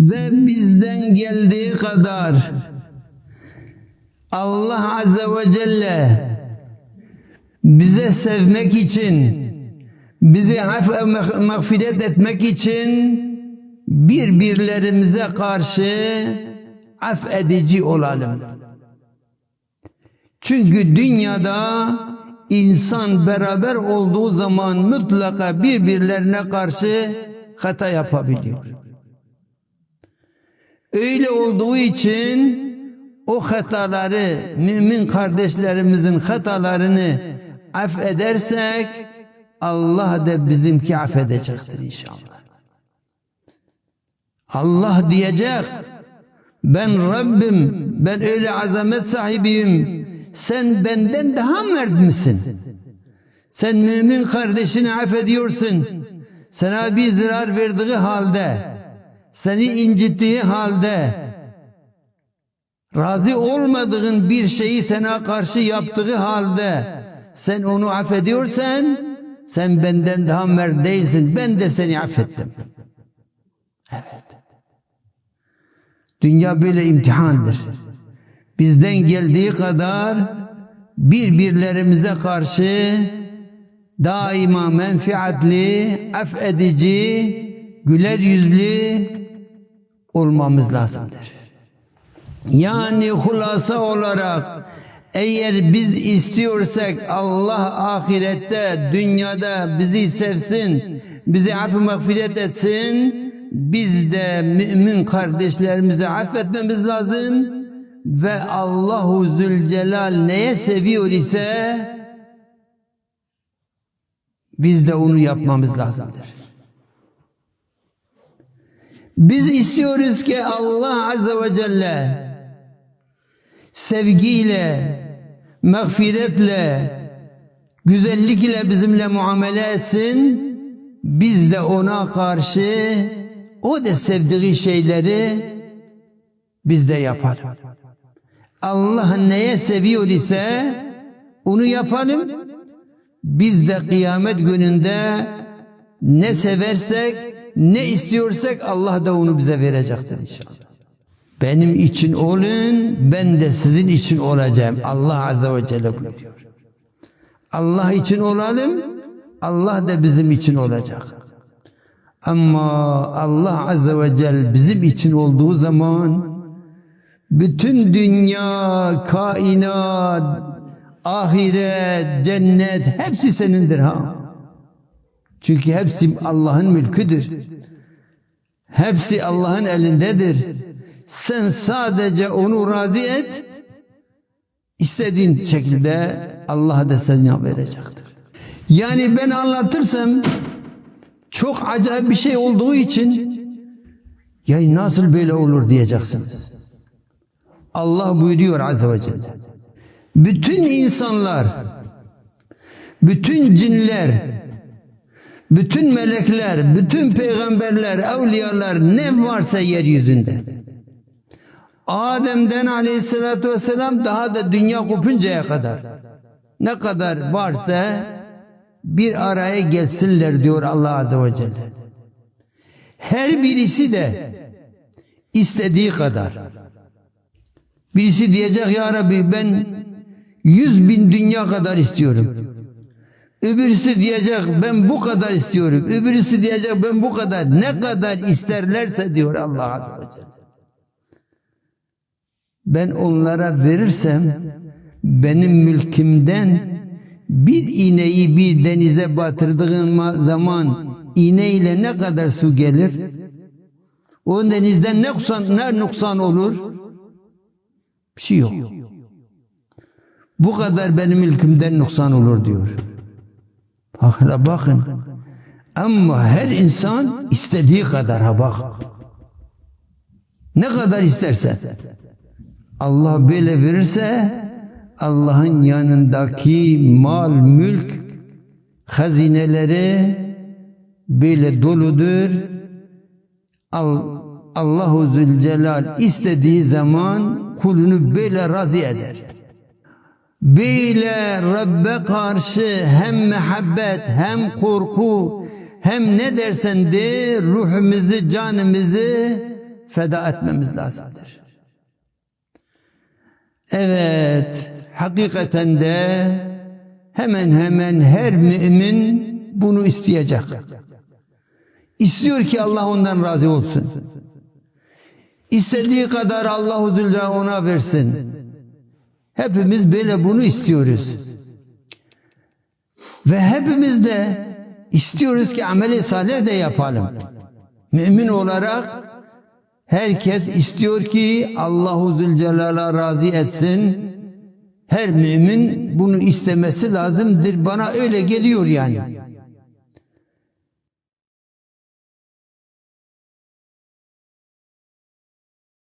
ve bizden geldiği kadar Allah Azze ve Celle bize sevmek için bizi mağfiret etmek için birbirlerimize karşı affedici olalım. Çünkü dünyada insan beraber olduğu zaman mutlaka birbirlerine karşı hata yapabiliyor. Öyle olduğu için o hataları mümin kardeşlerimizin hatalarını affedersek Allah da bizimki affedecektir inşallah. Allah diyecek ben Rabbim ben öyle azamet sahibiyim sen benden daha mert misin? Sen mümin kardeşini affediyorsun. Sana bir zarar verdiği halde seni incittiği halde razı olmadığın bir şeyi sana karşı yaptığı halde sen onu affediyorsan sen benden daha mert değilsin. Ben de seni affettim. Evet. Dünya böyle imtihandır. Bizden geldiği kadar birbirlerimize karşı daima menfiatli, affedici, güler yüzlü olmamız lazımdır. Yani hulasa olarak eğer biz istiyorsak Allah ahirette, dünyada bizi sevsin, bizi affı mağfiret etsin, biz de mümin kardeşlerimizi affetmemiz lazım ve Allahu Zülcelal neye seviyor ise biz de onu yapmamız lazımdır. Biz istiyoruz ki Allah Azze ve Celle sevgiyle, mağfiretle, güzellikle bizimle muamele etsin. Biz de ona karşı o da sevdiği şeyleri biz de yapalım. Allah neye seviyor ise onu yapalım. Biz de kıyamet gününde ne seversek, ne istiyorsak Allah da onu bize verecektir inşallah. Benim için olun, ben de sizin için olacağım. Allah Azze ve Celle buyuruyor. Allah için olalım, Allah da bizim için olacak. Ama Allah Azze ve Celle bizim için olduğu zaman bütün dünya, kainat, ahiret, cennet hepsi senindir ha. Çünkü hepsi Allah'ın mülküdür. Hepsi Allah'ın elindedir. Sen sadece onu razı et. İstediğin şekilde Allah da sana verecektir. Yani ben anlatırsam çok acayip bir şey olduğu için ya nasıl böyle olur diyeceksiniz. Allah buyuruyor Azze ve Celle. Bütün insanlar, bütün cinler, bütün melekler, bütün peygamberler, evliyalar ne varsa yeryüzünde. Adem'den aleyhissalatü vesselam daha da dünya kopuncaya kadar ne kadar varsa bir araya gelsinler diyor Allah Azze ve Celle. Her birisi de istediği kadar. Birisi diyecek ya Rabbi ben yüz bin dünya kadar istiyorum. Öbürüsü diyecek ben bu kadar istiyorum. Öbürüsü diyecek ben bu kadar. Ne kadar isterlerse diyor Allah Azze ve Celle. Ben onlara verirsem benim mülkümden bir iğneyi bir denize batırdığım zaman iğneyle ne kadar su gelir? O denizden ne nuksan, ne nuksan olur? Bir şey yok. Bu kadar benim mülkümden nuksan olur diyor. Bakın, bakın. Ama her insan istediği kadar ha bak. Ne kadar isterse. Allah böyle verirse Allah'ın yanındaki mal, mülk, hazineleri böyle doludur. Al, Allahu Zülcelal istediği zaman kulunu böyle razı eder. Böyle Rabbe karşı hem mehabbet hem korku hem ne dersen de ruhumuzu canımızı feda etmemiz lazımdır. Evet, hakikaten de hemen hemen her mümin bunu isteyecek. İstiyor ki Allah ondan razı olsun. İstediği kadar Allahu Zülce ona versin. Hepimiz böyle bunu istiyoruz. Ve hepimiz de istiyoruz ki ameli salih de yapalım. Mümin olarak herkes istiyor ki Allahu Zülcelal'a razı etsin. Her mümin bunu istemesi lazımdır. Bana öyle geliyor yani.